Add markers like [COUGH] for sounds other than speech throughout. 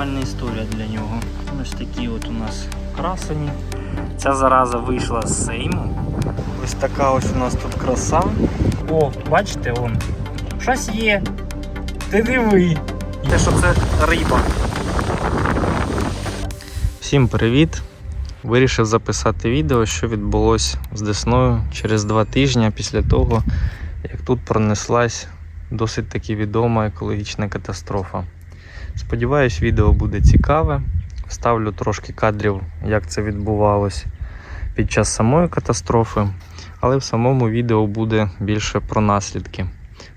нормальна історія для нього. Ось такі от у нас красені. Ця зараза вийшла з сейму. Ось така ось у нас тут краса. О, бачите, он. Щось є. Ти диви. Те, що це риба. Всім привіт! Вирішив записати відео, що відбулося з Десною через два тижні після того, як тут пронеслась досить таки відома екологічна катастрофа. Сподіваюсь, відео буде цікаве. Вставлю трошки кадрів, як це відбувалось під час самої катастрофи, але в самому відео буде більше про наслідки.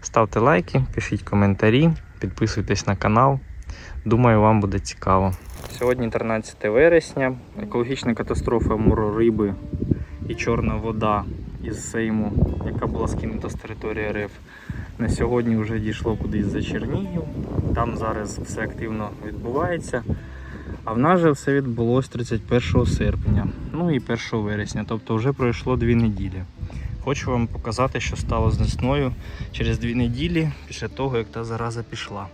Ставте лайки, пишіть коментарі, підписуйтесь на канал. Думаю, вам буде цікаво. Сьогодні 13 вересня. Екологічна катастрофа риби і чорна вода із Сейму, яка була скинута з території РФ. На сьогодні вже дійшло кудись за Чернігів. Там зараз все активно відбувається. А в нас же все відбулось 31 серпня, ну і 1 вересня, тобто вже пройшло дві неділі. Хочу вам показати, що стало з Десною через дві неділі після того, як та зараза пішла.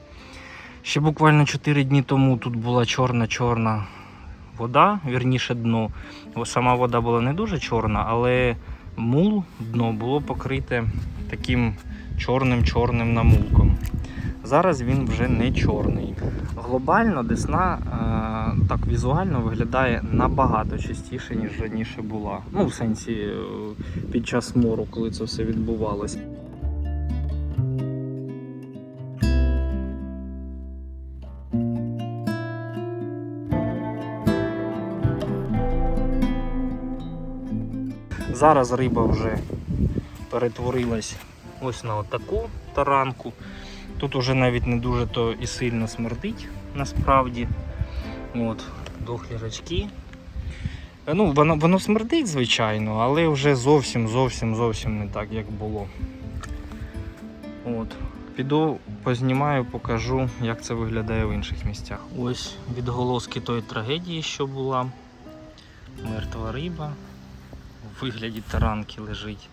Ще буквально 4 дні тому тут була чорна-чорна вода, вірніше дно. Сама вода була не дуже чорна, але мул дно було покрите таким чорним-чорним намулком. Зараз він вже не чорний. Глобально Десна е, так візуально виглядає набагато чистіше, ніж раніше була. Ну, в сенсі е, під час мору, коли це все відбувалося. Зараз риба вже перетворилась ось на таку таранку. Тут уже навіть не дуже то і сильно смердить насправді. От, дохлі рачки. Е, Ну, воно, воно смердить, звичайно, але вже зовсім зовсім зовсім не так, як було. От. Піду познімаю, покажу, як це виглядає в інших місцях. Ось відголоски тої трагедії, що була. Мертва риба. Вигляді таранки лежить.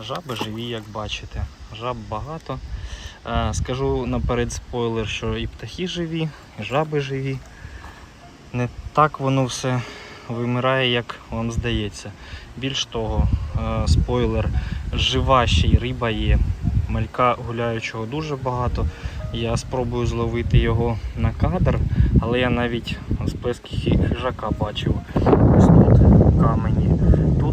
Жаби живі, як бачите. Жаб багато. Е, Скажу наперед спойлер, що і птахи живі, і жаби живі. Не так воно все вимирає, як вам здається. Більш того, е, спойлер, жива ще й риба є. Малька гуляючого дуже багато. Я спробую зловити його на кадр, але я навіть з пески хижака бачив. Ось тут камені.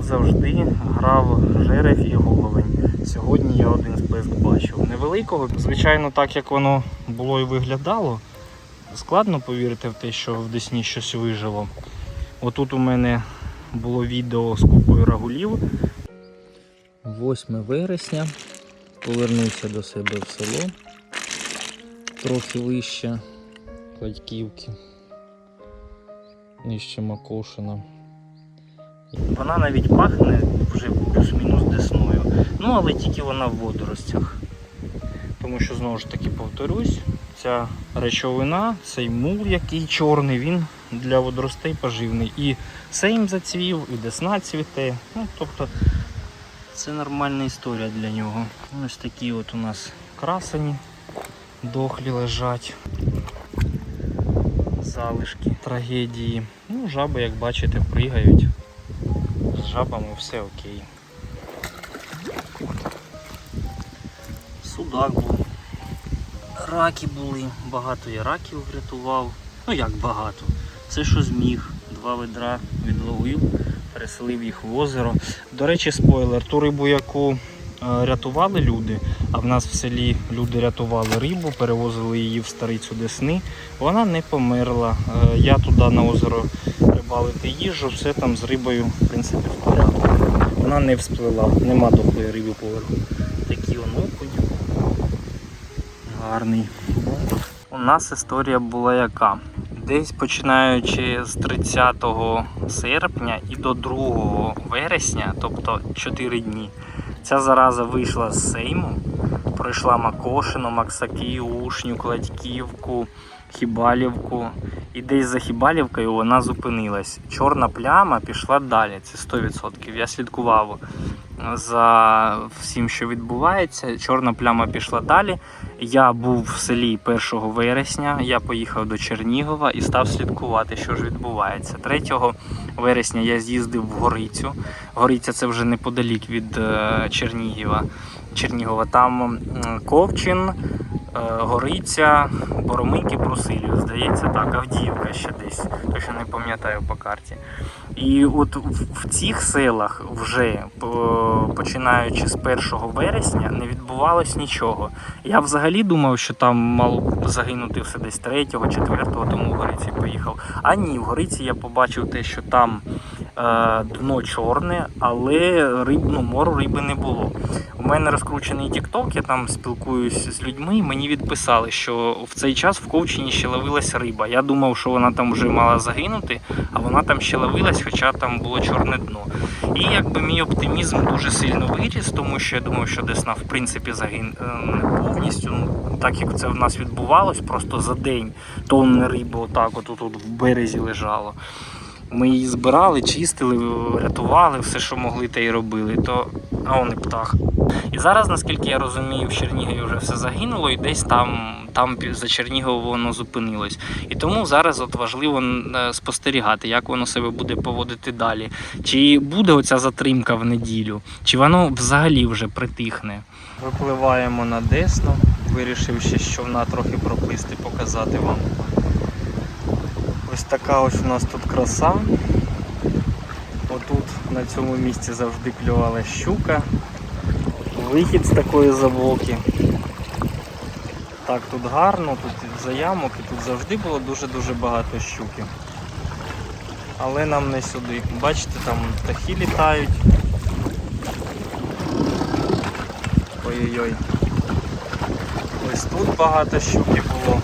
Завжди грав жерех і головень. Сьогодні я один списк бачив. Невеликого, звичайно, так як воно було і виглядало. Складно повірити в те, що в Десні щось вижило. Отут у мене було відео з купою рагулів. 8 вересня. Повернувся до себе в село. Трохи вище Кладьківки. Нижче Макошина. Вона навіть пахне вже плюс-мінус десною. Ну, але тільки вона в водоростях. Тому що знову ж таки повторюсь, ця речовина, цей мул, який чорний, він для водоростей поживний. І сейм зацвів, і десна цвіте. Ну, тобто це нормальна історія для нього. Ось такі от у нас красені, дохлі лежать. Залишки трагедії. Ну, жаби, як бачите, пригають. З жабами все окей. Судак був. Раки були. Багато я раків врятував. Ну як багато. Все, що зміг. Два ведра відловив, переселив їх в озеро. До речі, спойлер, ту рибу, яку е, рятували люди, а в нас в селі люди рятували рибу, перевозили її в старицю Десни, вона не померла. Е, Я туди на озеро рибалити їжу, все там з рибою в принципі в порядку. Вона не всплила, нема дохлої риби поверху. Такі окунь. Гарний. У нас історія була яка? Десь починаючи з 30 серпня і до 2 вересня, тобто 4 дні, ця зараза вийшла з Сейму, пройшла Макошино, Максаків, Ушню, Кладьківку, Хібалівку. І десь за Хібалівкою вона зупинилась. Чорна пляма пішла далі, це 100%. Я слідкував за всім, що відбувається. Чорна пляма пішла далі. Я був в селі 1 вересня. Я поїхав до Чернігова і став слідкувати, що ж відбувається. 3 вересня я з'їздив в Горицю. Гориця це вже неподалік від е, Чернігова. Чернігова. Там Ковчин, е, Гориця, Боромики, Брусилів. Здається, так, Авдіївка ще десь, точно не пам'ятаю по карті. І от в, цих селах вже починаючи з 1 вересня не відбувалось нічого. Я взагалі думав, що там мало загинути все десь 3 4 тому в Гориці поїхав. А ні, в Гориці я побачив те, що там е, дно чорне, але риб, ну, мору риби не було. У мене розкручений TikTok, я там спілкуюся з людьми, і мені відписали, що в цей час в Ковчині ще ловилась риба. Я думав, що вона там вже мала загинути, а вона там ще ловилась, хоча там було чорне дно. І якби мій оптимізм дуже сильно виріс, тому що я думав, що Десна в принципі загин е, повністю. Ну, так як це в нас відбувалось, просто за день тонни риби отак от тут в березі лежало. Ми її збирали, чистили, рятували, все, що могли, те й робили. То а он і птах. І зараз, наскільки я розумію, в Чернігові вже все загинуло, і десь там, там за Чернігово воно зупинилось. І тому зараз от важливо е, спостерігати, як воно себе буде поводити далі. Чи буде оця затримка в неділю, чи воно взагалі вже притихне. Випливаємо на Десну. Вирішив ще з човна трохи проплисти, показати вам. Ось така ось у нас тут краса. Отут на цьому місці завжди клювала щука. Вихід з такої завоки. Так, тут гарно, тут заямок і тут завжди було дуже-дуже багато щуки. Але нам не сюди. Бачите, там птахи літають. Ой-ой-ой. Ось тут багато щуки було.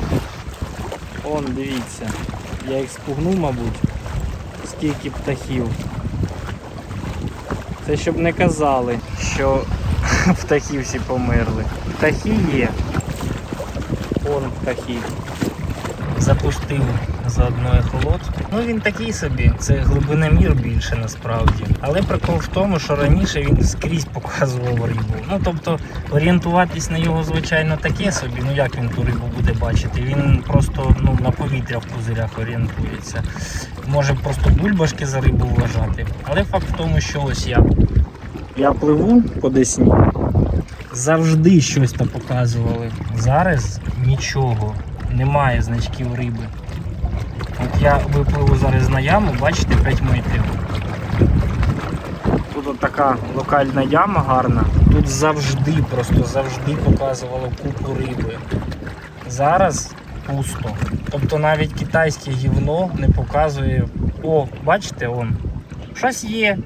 Он, дивіться. Я їх спугнув, мабуть. Скільки птахів. Це щоб не казали, що [LAUGHS] птахи всі померли. Птахи є. Вон птахи. Запустив заодно ехолот. Ну він такий собі, це глибиномір більше насправді. Але прикол в тому, що раніше він скрізь показував рибу. Ну тобто орієнтуватись на його, звичайно, таке собі. Ну як він ту рибу буде бачити? Він просто ну, на повітря в пузирях орієнтується. Може просто бульбашки за рибу вважати. Але факт в тому, що ось я. Я пливу по Десні. Завжди щось там показували. Зараз нічого. Немає значків риби. Я випливу зараз на яму, бачите, 5 метрів. Тут от така локальна яма гарна. Тут завжди, просто завжди показувало купу риби. Зараз пусто. Тобто навіть китайське гівно не показує. О, бачите, он. Щось є.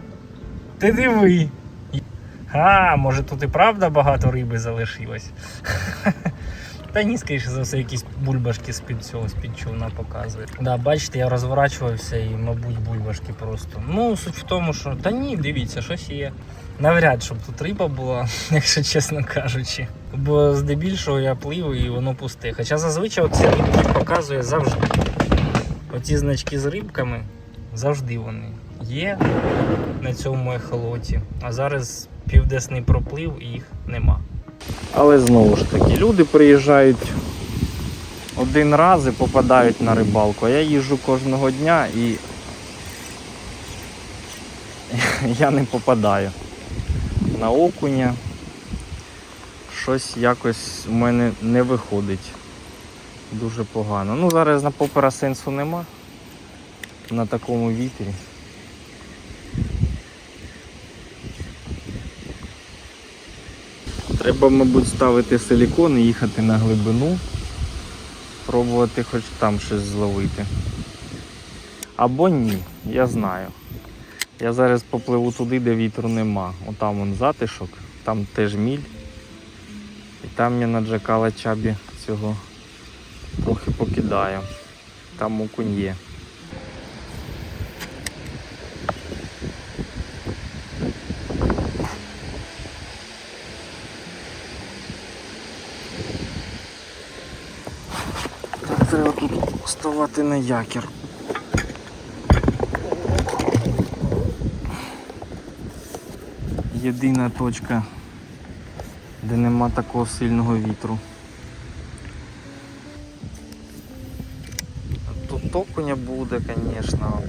Ти диви. А, може тут і правда багато риби залишилось. [LAUGHS] Та ні, скоріше за все, якісь бульбашки з-під цього, з-під човна показують. Да, бачите, я розворачувався і, мабуть, бульбашки просто. Ну, суть в тому, що. Та ні, дивіться, щось є. Навряд, щоб тут риба була, [LAUGHS] якщо чесно кажучи. Бо здебільшого я плив і воно пусте. Хоча зазвичай оці рибки показує завжди. Оці значки з рибками завжди вони є на цьому ехолоті. А зараз півдесний проплив і їх нема. Але знову ж таки, люди приїжджають один раз і попадають на рибалку. Я їжджу кожного дня і [LAUGHS] я не попадаю на окуня. Щось якось у мене не виходить. Дуже погано. Ну зараз на попера сенсу нема на такому вітрі. Треба, мабуть, ставити силікон і їхати на глибину, пробувати хоч там щось зловити. Або ні, я знаю. Я зараз попливу туди, де вітру нема. Отам вон затишок, там теж міль. І там я на джакала чабі цього трохи покидаю. Там окунь є. Поставати на якір. Єдина точка, де нема такого сильного вітру. Тут окуня буде, звісно.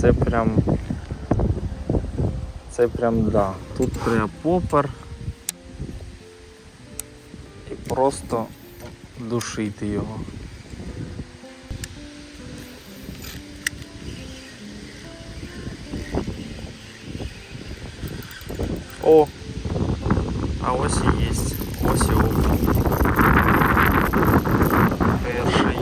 Це прям. Це прям да. Тут треба попер. І просто душити його. О! А ось і є. Ось. Перший.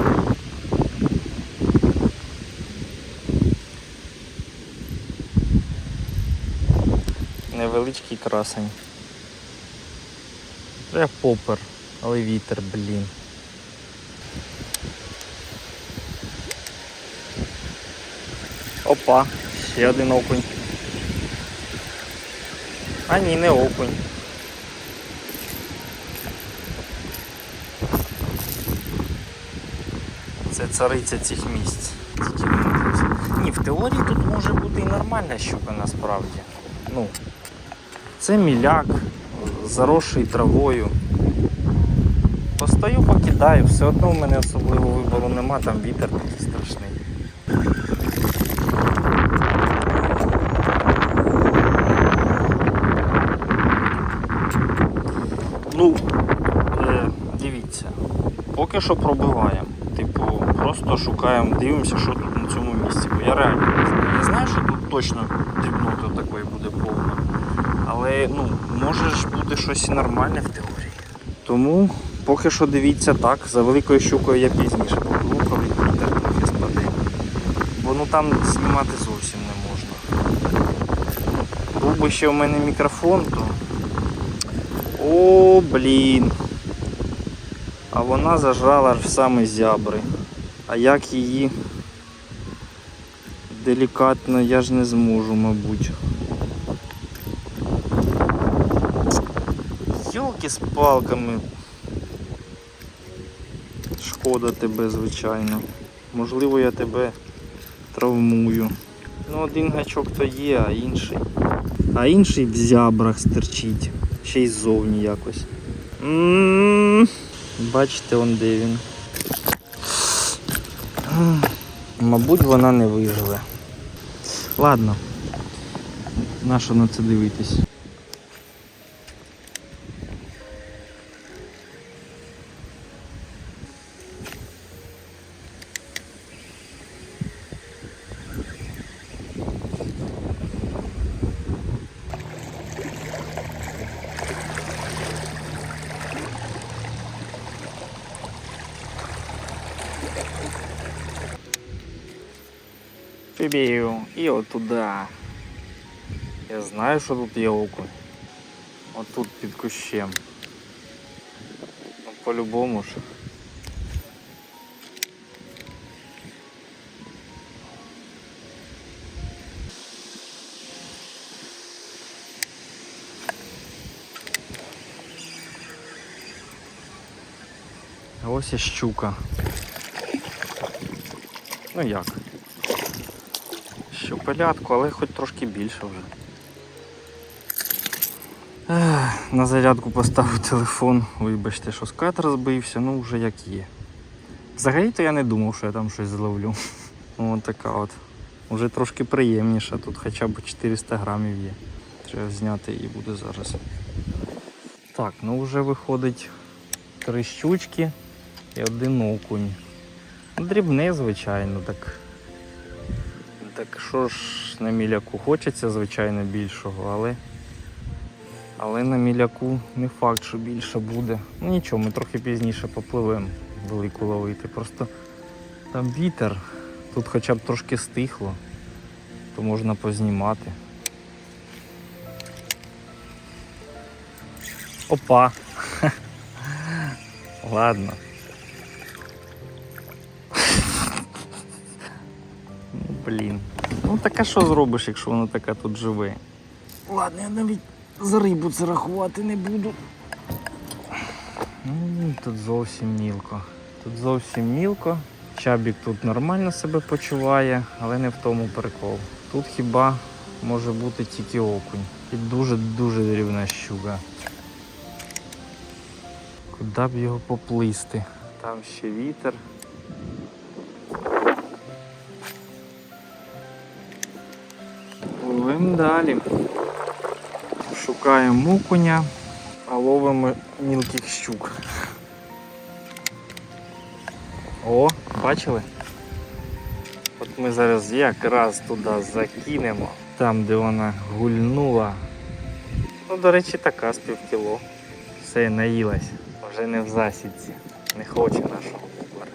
Невеличкий красень. Це попер, але вітер, блін. Опа, ще один окунь. А ні, не окунь. Це цариця цих місць. Ні, в теорії тут може бути і нормальна щука насправді. Ну, це міляк, заросший травою. Постою, покидаю, все одно в мене особливого вибору нема, там вітер такий страшний. Ну, е, дивіться, поки що пробиваємо. Типу, просто шукаємо, дивимося, що тут на цьому місці. Бо я реально не знаю. Я знаю, що тут точно дрібнота такої буде повна. Але ну, може ж бути щось нормальне в теорії. Тому поки що дивіться так, за великою щукою я пізніше попливу, коли вітер трохи спаде. Бо ну там знімати зовсім не можна. Був би ще в мене мікрофон, то. О, блін. А вона зажрала аж в самі зябри. А як її делікатно я ж не зможу, мабуть. Йолки з палками. Шкода тебе, звичайно. Можливо, я тебе травмую. Ну, один гачок то є, а інший. А інший в зябрах стерчить. Ще й ззовні якось. М, Бачите, он де він. Мабуть, вона не виживе. Ладно. Нащо на це дивитись? Пібію. І от туди. Я знаю, що тут є окунь. От тут під кущем. Ну, по-любому ж. Ось і щука. Ну як? Щупалятку, але хоч трошки більше вже. На зарядку поставив телефон. Вибачте, що скат розбився, ну вже як є. Взагалі-то я не думав, що я там щось зловлю. Ось така от. Уже трошки приємніше, тут хоча б 400 грамів є. Треба зняти її буде зараз. Так, ну вже виходить три щучки і один окунь. Ну, Дрібне, звичайно, так. Так що ж на міляку хочеться, звичайно, більшого, але. Але на міляку не факт, що більше буде. Ну нічого, ми трохи пізніше попливемо велику ловити. Просто там вітер, тут хоча б трошки стихло, то можна познімати. Опа! [LAUGHS] Ладно. Ну, блін. Ну так а що зробиш, якщо воно таке тут живе? Ладно, я навіть за рибу це рахувати не буду. Ну, тут зовсім мілко. Тут зовсім мілко. Чабік тут нормально себе почуває, але не в тому прикол. Тут хіба може бути тільки окунь. І дуже-дуже дрібна щука. Куди б його поплисти? Там ще вітер. Пливемо далі. Шукаємо окуня, а ловимо мілких щук. О, бачили? От ми зараз якраз туди закинемо, там де вона гульнула. Ну, до речі, така з півкіло. Все, наїлась. Вже не в засідці. Не хоче нашого купера.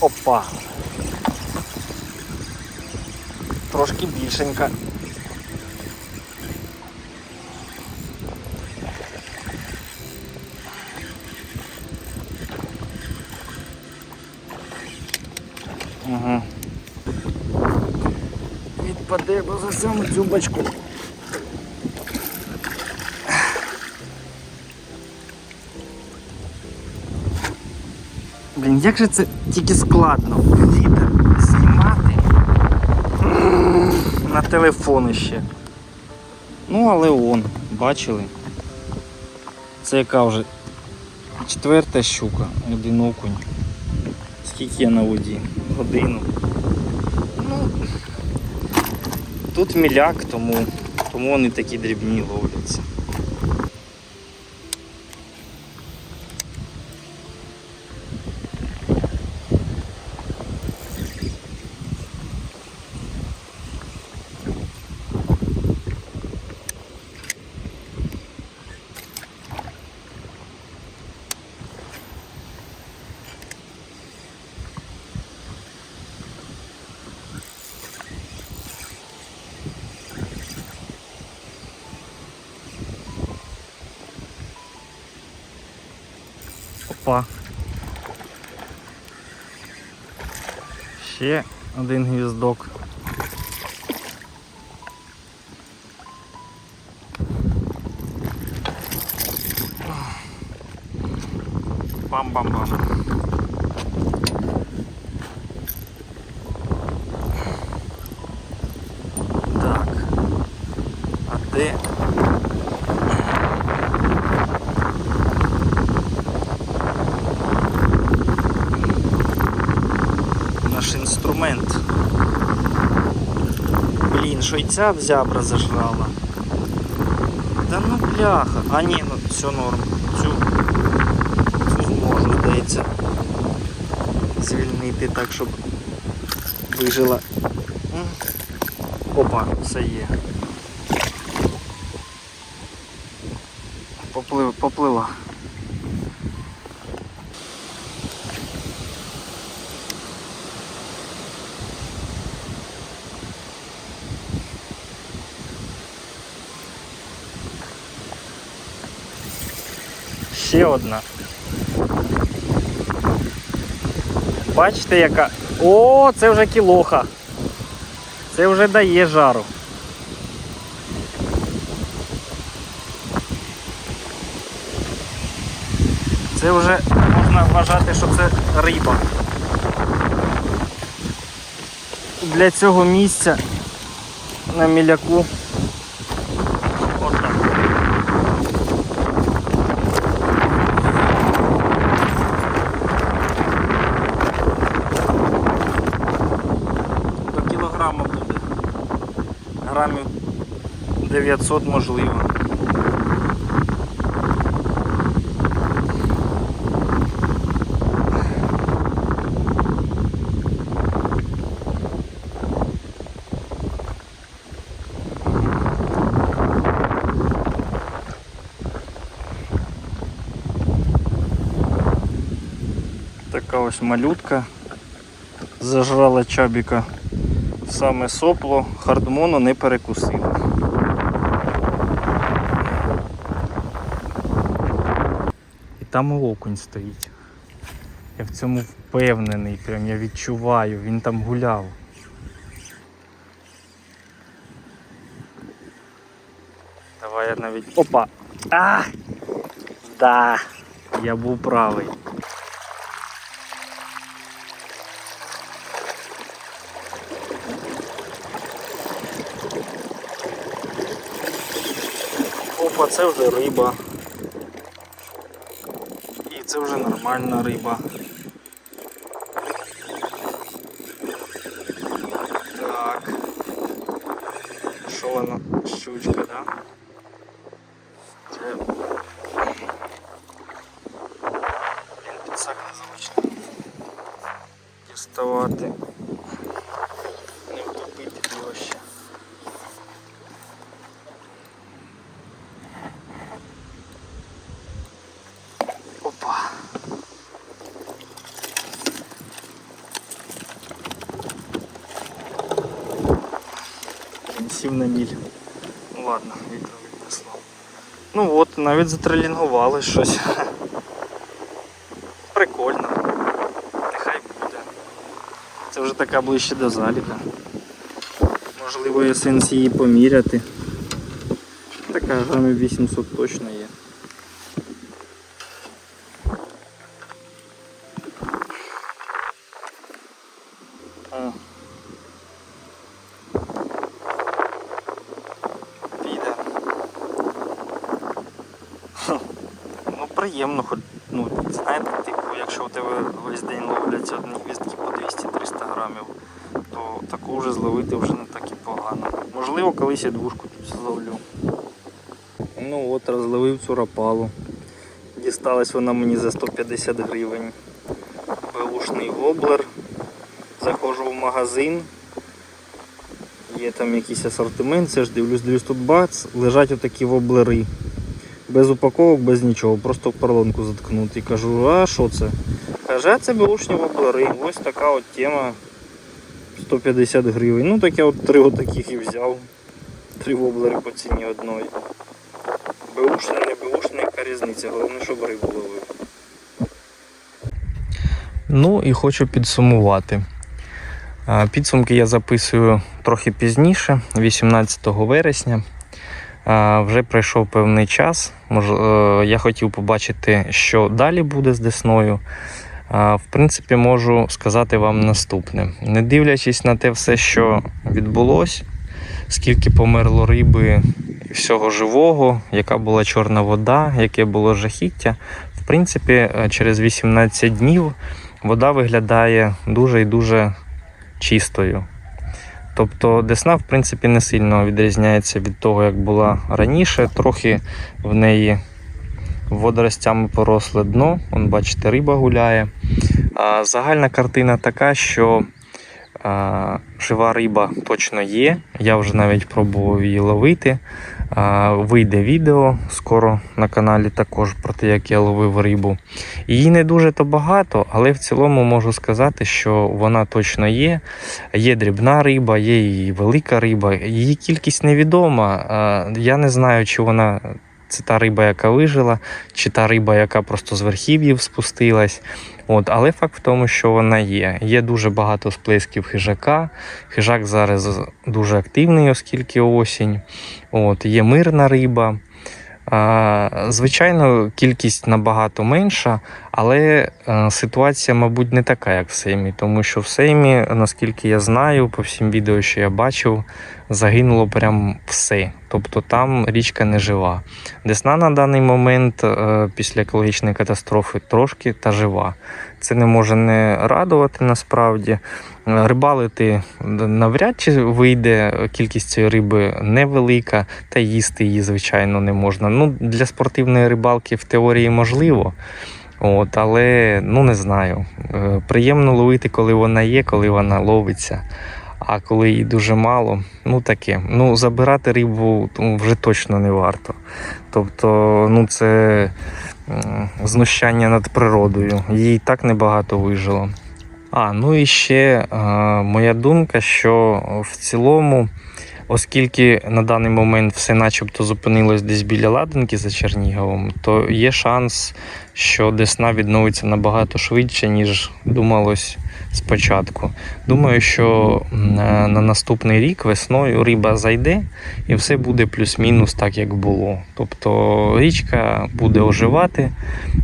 Опа! Трошки більшенька. Угу. Відпаде, бо за саму цю бачку. Блін, як же це тільки складно вітер знімати на телефон ще. Ну, але он, бачили. Це яка вже четверта щука, один окунь. Скільки я на воді? Годину. Ну, тут міляк, тому, тому вони такі дрібні ловляться. Ще один гвіздок. Бам-бам-бам. Так. А де? Що й ця взябра зажрала. Та ну бляха. А ні, ну все норм. Цю, цю зможу, здається. Звільнити так, щоб вижила. Опа, все є. Поплив, поплила. Ще одна. Бачите, яка. О, це вже кілоха. Це вже дає жару. Це вже можна вважати, що це риба. Для цього місця на міляку. Грамів 900 можливо. Така ось малютка зажрала чабіка в саме сопло, хардмону не перекусила. І там окунь стоїть. Я в цьому впевнений, прям я відчуваю, він там гуляв. Давай я навіть. Опа! А! Да, я був правий. Опа, це вже риба. І це вже нормальна риба. Так. Що вона? Щучка, да? Це... Блін, підсак незручно. Діставати. Не втопити ближче. Опа. Він Сів на міль. Ну ладно, вітром віднесло. Ну от, навіть затрелінгували щось. [LAUGHS] Прикольно. Нехай буде. Це вже така ближче до заліка. Можливо, є сенс її поміряти. Така грамів 800 точно є. Ну приємно, хоч, ну, знаєте, типу, якщо у тебе весь день ловляться одні гвіздки по 200-300 грамів, то таку вже зловити вже не так і погано. Можливо, колись я двушку тут зловлю. Ну от, розловив цю рапалу. Дісталась вона мені за 150 гривень. Беушний воблер. Заходжу в магазин. Є там якийсь асортимент, це ж дивлюсь, дивлюсь тут бац, лежать отакі воблери. Без упаковок, без нічого, просто в парлонку заткнути. І кажу, а що це? Каже, а це беушні воблери. Ось така от тема. 150 гривень. Ну так я от три отаких і взяв. Три воблери по ціні одної. Беушне, не беушне, яка різниця, головне, щоб рибу ловив. Ну і хочу підсумувати. Підсумки я записую трохи пізніше, 18 вересня. Вже пройшов певний час. Е, Я хотів побачити, що далі буде з Десною. В принципі, можу сказати вам наступне: не дивлячись на те все, що відбулось, скільки померло риби всього живого, яка була чорна вода, яке було жахіття. В принципі, е, через 18 днів вода виглядає дуже і дуже чистою. Тобто Десна, в принципі, не сильно відрізняється від того, як була раніше. Трохи в неї водоростями поросле дно. Вон, бачите, риба гуляє. А загальна картина така, що а, жива риба точно є. Я вже навіть пробував її ловити. Вийде відео скоро на каналі також про те, як я ловив рибу. Її не дуже то багато, але в цілому можу сказати, що вона точно є. Є дрібна риба, є і велика риба. Її кількість невідома. Я не знаю, чи вона. Це та риба, яка вижила, чи та риба, яка просто з верхів'їв спустилась. От, але факт в тому, що вона є. Є дуже багато сплесків хижака. Хижак зараз дуже активний, оскільки осінь. От, є мирна риба. Звичайно, кількість набагато менша, але е, ситуація, мабуть, не така, як в Сеймі, тому що в Сеймі, наскільки я знаю, по всім відео, що я бачив, загинуло прям все. Тобто там річка не жива. Десна на даний момент е, після екологічної катастрофи трошки та жива. Це не може не радувати насправді. Е, Рибалити навряд чи вийде, кількість цієї риби невелика, та їсти її, звичайно, не можна. Ну, Для спортивної рибалки в теорії можливо. От, але ну не знаю. Е, Приємно ловити, коли вона є, коли вона ловиться. А коли її дуже мало, ну таке. Ну, забирати рибу ну, вже точно не варто. Тобто, ну це знущання над природою. Їй так небагато вижило. А, ну і ще е, моя думка, що в цілому Оскільки на даний момент все начебто зупинилось десь біля Ладенки за Черніговом, то є шанс, що Десна відновиться набагато швидше, ніж думалось спочатку. Думаю, що е, на наступний рік весною риба зайде і все буде плюс-мінус так, як було. Тобто річка буде оживати,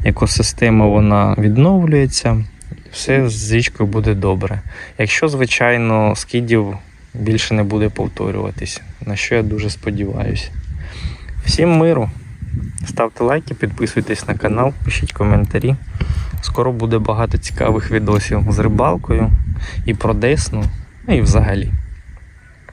екосистема вона відновлюється, все з річкою буде добре. Якщо, звичайно, скидів більше не буде повторюватися, на що я дуже сподіваюся. Всім миру! Ставте лайки, підписуйтесь на канал, пишіть коментарі. Скоро буде багато цікавих відосів з рибалкою і про Десну, ну і взагалі.